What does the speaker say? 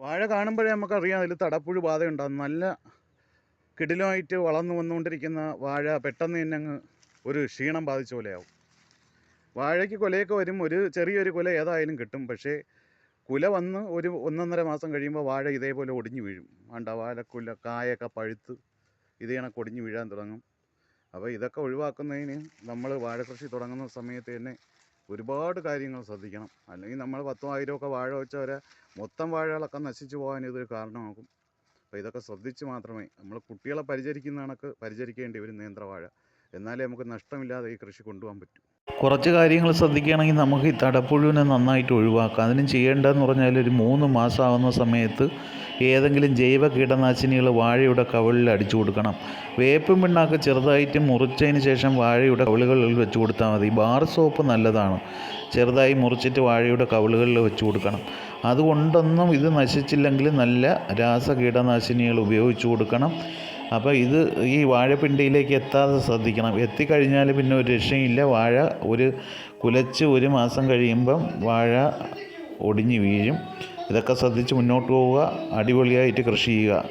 വാഴ കാണുമ്പോഴേ നമുക്കറിയാം അതിൽ തടപ്പുഴു ബാധയുണ്ടാകും നല്ല കിടിലമായിട്ട് വളർന്നു വന്നുകൊണ്ടിരിക്കുന്ന വാഴ പെട്ടെന്ന് തന്നെ അങ്ങ് ഒരു ക്ഷീണം ബാധിച്ച പോലെയാവും. വാഴയ്ക്ക് കുലയൊക്കെ വരും. ഒരു ചെറിയൊരു കുല ഏതായാലും കിട്ടും. പക്ഷേ കുല വന്ന് ഒരു ഒന്നൊന്നര മാസം കഴിയുമ്പോൾ വാഴ ഇതേപോലെ ഒടിഞ്ഞു വീഴും. വേണ്ട വാഴക്കുല കായൊക്കെ പഴുത്ത് ഇത് കണക്ക് ഒടിഞ്ഞു വീഴാൻ തുടങ്ങും. അപ്പോൾ ഇതൊക്കെ ഒഴിവാക്കുന്നതിന് നമ്മൾ വാഴ കൃഷി തുടങ്ങുന്ന സമയത്ത് തന്നെ ഒരുപാട് കാര്യങ്ങൾ ശ്രദ്ധിക്കണം. അല്ലെങ്കിൽ നമ്മൾ പത്തും ആയിരം ഒക്കെ വാഴ വെച്ചവരെ മൊത്തം വാഴകളൊക്കെ നശിച്ചു പോകാൻ ഇതൊരു കാരണമാകും. അപ്പോൾ ഇതൊക്കെ ശ്രദ്ധിച്ച് മാത്രമേ നമ്മൾ കുട്ടികളെ പരിചരിക്കുന്ന കണക്ക് പരിചരിക്കേണ്ടി വരും നേന്ത്രവാഴ എന്നാലേ നമുക്ക് നഷ്ടമില്ലാതെ ഈ കൃഷി കൊണ്ടുപോകാൻ പറ്റൂ. കുറച്ച് കാര്യങ്ങൾ ശ്രദ്ധിക്കുകയാണെങ്കിൽ നമുക്ക് ഈ തടപ്പുഴുവിനെ നന്നായിട്ട് ഒഴിവാക്കാം. അതിന് ചെയ്യേണ്ടതെന്ന് പറഞ്ഞാൽ ഒരു മൂന്ന് മാസമാകുന്ന സമയത്ത് ഏതെങ്കിലും ജൈവ കീടനാശിനികൾ വാഴയുടെ കവിളിൽ അടിച്ചു കൊടുക്കണം. വേപ്പും പിണ്ണാക്ക് ചെറുതായിട്ട് മുറിച്ചതിന് ശേഷം വാഴയുടെ കവിളുകളിൽ വെച്ച് കൊടുത്താൽ മതി. ബാർ സോപ്പ് നല്ലതാണ്. ചെറുതായി മുറിച്ചിട്ട് വാഴയുടെ കവിളുകളിൽ വെച്ച് കൊടുക്കണം. അതുകൊണ്ടൊന്നും ഇത് നശിച്ചില്ലെങ്കിൽ നല്ല രാസ കീടനാശിനികൾ ഉപയോഗിച്ച് കൊടുക്കണം. അപ്പോൾ ഇത് ഈ വാഴപ്പിണ്ടിയിലേക്ക് എത്താതെ ശ്രദ്ധിക്കണം. എത്തിക്കഴിഞ്ഞാൽ പിന്നെ ഒരു രക്ഷയില്ല. വാഴ ഒരു കുലച്ച് ഒരു മാസം കഴിയുമ്പം വാഴ ഒടിഞ്ഞു വീഴും. ഇതൊക്കെ ശ്രദ്ധിച്ച് മുന്നോട്ട് പോവുക അടിപൊളിയായിട്ട് കൃഷി ചെയ്യുക.